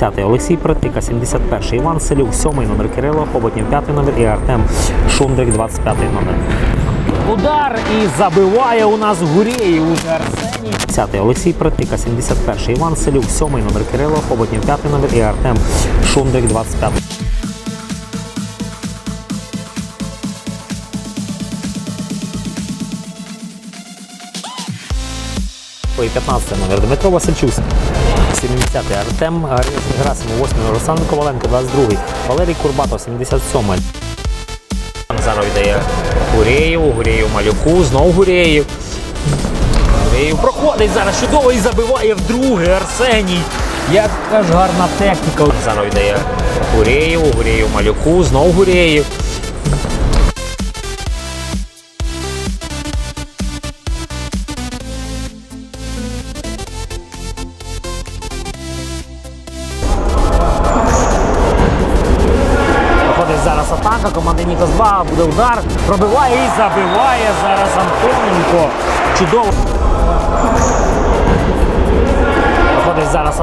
10 Олексій Притика, 71 Іван Селюк, 7 номер Кирило, Хоботнів 5 номер і Артем Шундрик, 25 номер. Удар і забиває у нас Гурєєв уже Арсеній. 10 Олексій Притика, 71 Іван Селюк, 7 номер Кирило, Хоботнів 5 номер і Артем Шундрик, 25 Ой, 15 номер Дмитро Васильчук. 70 Артем Герасимов, 8 Руслан Коваленко, 22-й, Валерій Курбатов, 77 Зараз віддає Гурєєву, Гурєєв Малюку, знову Гурєєв. Гурєєв проходить зараз чудово і забиває вдруге Арсеній. Яка ж гарна техніка. Зараз віддає Гурєєву, Гурєєв Малюку, знову Гурєєв. Зараз атака, команда Нікос 2, буде удар, пробиває і забиває зараз Антоненко. Чудово. Проходить зараз.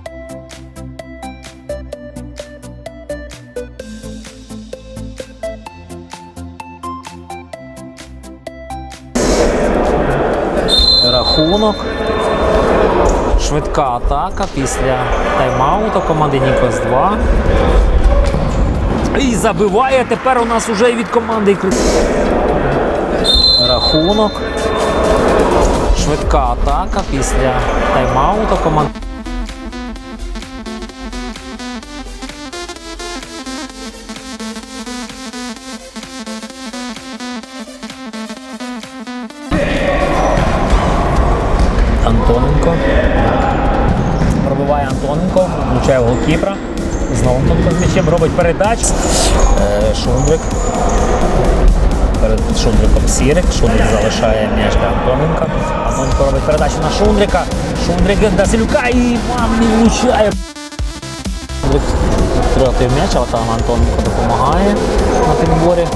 Рахунок. Швидка атака після тайм-ауту команди Нікос 2. І забиває тепер у нас уже від команди Рахунок. Швидка атака після тайм-ауту команди. Антоненко. Пробиває Антоненко, влучає в голкіпера. Знову Антоненко з м'ячем робить передач. Е, Шундрик. Перед Шундриком Сірик. Шундрик залишає м'яч для Антоненка. Антоненко робить передачу на Шундрика. Шундрик до Селюка і вам не влучає. Шундрик втратив м'яч, але там Антоненко допомагає на підборі.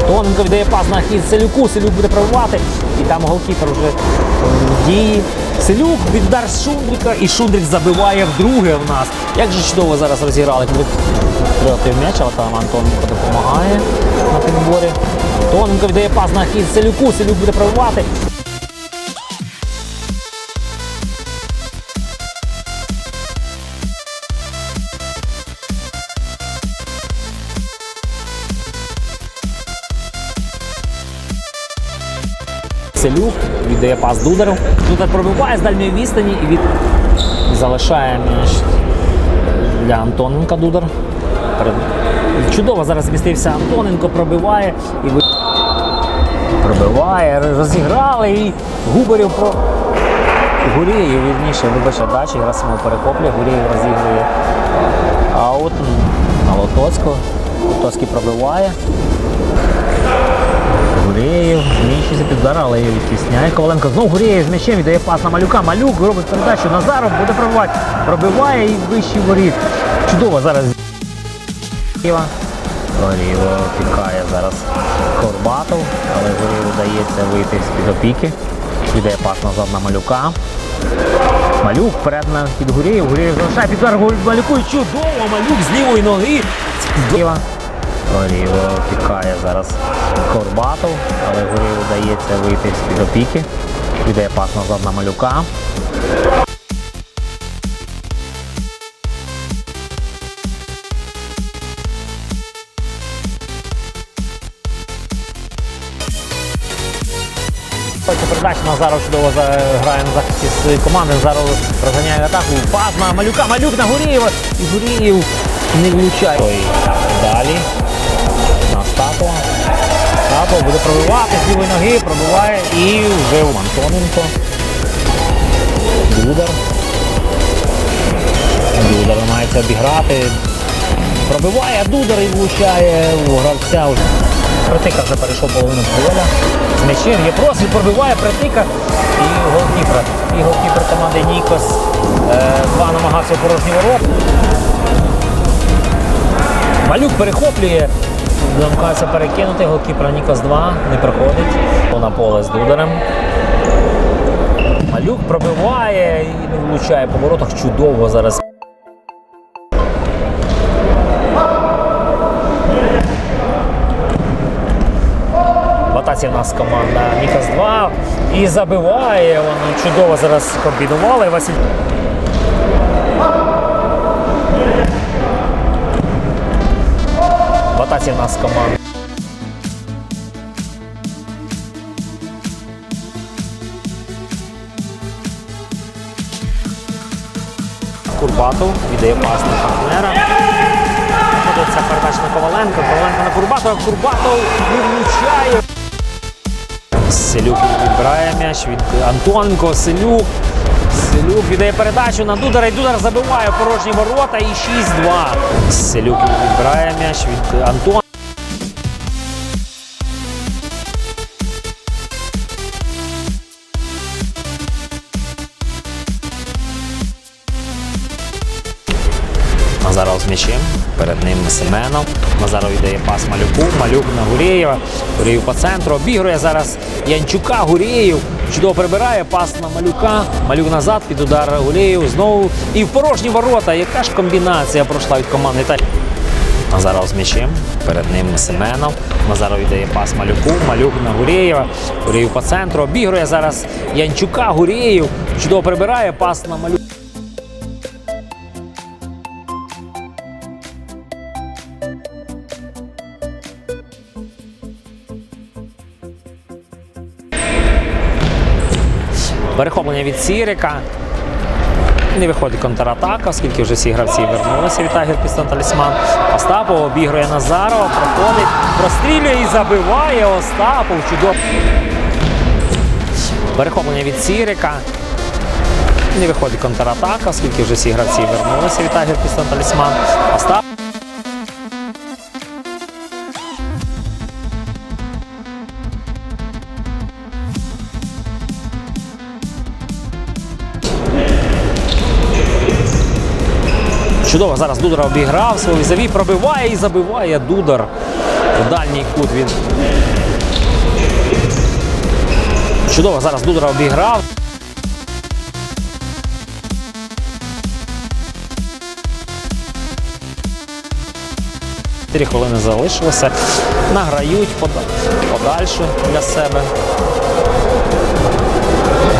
Антоненко віддає пас на хід Селюку. Селюк буде пробивати. І там голкіпер вже в дії. Селюк віддар з Шундрика і Шундрик забиває вдруге в нас. Як же чудово зараз розіграли. Втратив м'яч, але там Антоненко допомагає на підборі. Тоненко віддає пас на хід Селюку. Селюк буде пробивати. Селюк віддає пас Дудару. Дудар пробиває з дальньої відстані і від... залишає м'яч для Антоненка Дудар. Чудово зараз змістився Антоненко, пробиває і ви- пробиває, розіграли і Губарів про. Гурєєв, вірніше, вибачте, дачі, Герасимов перехоплює, Гурєєв розігрує аут на Лотоцького. Лотоцький пробиває. Гурєєв зміщується під удар, але її відтісняє. Коваленко знову Гурєєв з м'ячем віддає пас на малюка. Малюк робить передачу Назаров, буде пробивати. Пробиває і вищий воріт. Чудово зараз. Києва. Горіво пікає зараз Корбатов, але Горіву вдається вийти з-під опіки. Віддає пас назад на малюка. Малюк вперед на під Гурєєв. Гурєєв залишає під удар Гурєєв малюку. І чудово! Малюк з лівої ноги. Горіво пікає зараз Корбатов, але Горіво вдається вийти з-під опіки. Віддає пас назад на малюка. Передача Назаров чудово грає на захисті своєї команди. Назаров розганяє атаку. Пас на Малюка, Малюк на Гурієва. І Гурієв не влучає. Далі. На буде пробивати з лівої ноги, пробиває і вже у Антоненко. Дудар. Дудар намагається обіграти. Пробиває Дудар і влучає у гравця. Притика вже перейшов половину поля. З м'ячем є просвіт, пробиває Притика і голкіпер. І голкіпер команди Нікос е, два намагався у порожні ворота. Малюк перехоплює, Намагався перекинути голкіпер Нікас 2, не приходить На поле з дударем. Малюк пробиває і не влучає по воротах чудово зараз. В атаці в нас команда Нікас 2 і забиває. Вони чудово зараз комбінували. Василь. В атаці в нас команда. Курбатов віддає пас на партнера. Знаходиться передача на Коваленко. Коваленко на Курбатова. Курбатов не. Селюк відбирає м'яч від Антоненко. Селюк. Селюк віддає передачу на Дудара. І Дудар забиває порожні ворота. І 6-2. Селюк відбирає м'яч від Антоненко. Назаров з м'ячем. Перед ним Семенов. Назаров віддає пас Малюку. Малюк на Гурєєва. Гурєєв по центру. Обігрує зараз Янчука. Гурєєв. Чудово прибирає. Пас на Малюка. Малюк назад під удар Гурєєв. Знову. І в порожні ворота. Яка ж комбінація пройшла від команди Італії. Назаров з м'ячем. Перед ним Семенов. Назаров віддає пас Малюку. Малюк на Гурєєва. Гурєєв по центру. Обігрує зараз Янчука. Гурєєв. Чудово прибирає. Пас на Малюка. Перехоплення від Сірика. Не виходить контратака, оскільки вже всі гравці вернулися від Тайгер Пістон Талісман. Остапов обігрує Назарова, проходить, прострілює і забиває Остапов. Чудово. Перехоплення від Сірика. Не виходить контратака, оскільки вже всі гравці вернулися від Тайгер Пістон Талісман. Остап. Чудово, зараз Дудар обіграв свого візаві, пробиває і забиває Дудар. В дальній кут він. Чудово, зараз Дудар обіграв. Чотири хвилини залишилося. Награють пода- подальше для себе.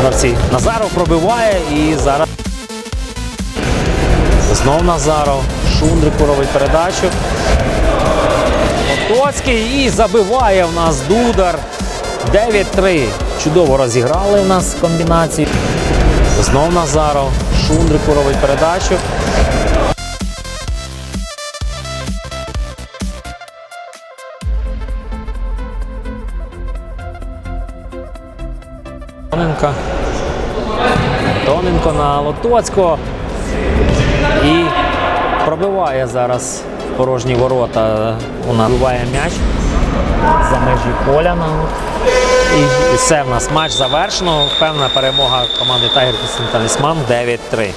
Гравці Назаров пробиває і зараз. Знов Назаров. Шундрик робить передачу. Потоцький і забиває в нас Дудар. 9-3. Чудово розіграли в нас комбінації. Знов Назаров. Шундрик робить передачу. Антоненко. Антоненко на Лотоцького. І пробиває зараз порожні ворота. Вона вбиває м'яч за межі поля. ну. І все в нас матч завершено. Певна перемога команди Тайгер Талісман 9-3.